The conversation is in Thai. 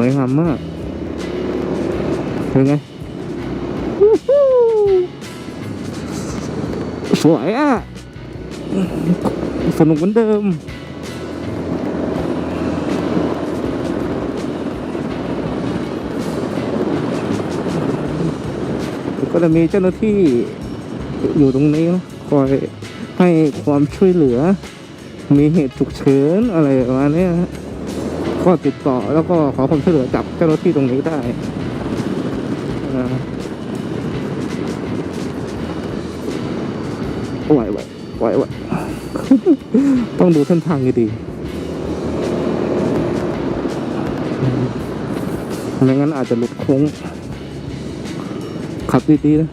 วยงามมากเป็นไงสวยอะ สนุกเหมือนเดิม ก็จะมีเจ้าหน้าที่อยู่ตรงนี้นะคอยให้ความช่วยเหลือ มีเหตุฉุกเฉินอะไรประมาณนี้ฮะ ก็ติดต่อแล้วก็ขอความช่วยเหลือจากเจ้าหน้าที่ตรงนี้ได้ไหวไหวไหวไหวต้องดูเส้นทางดีๆไม่งั้นอาจจะหลุดโค้ง ขับดีๆนะ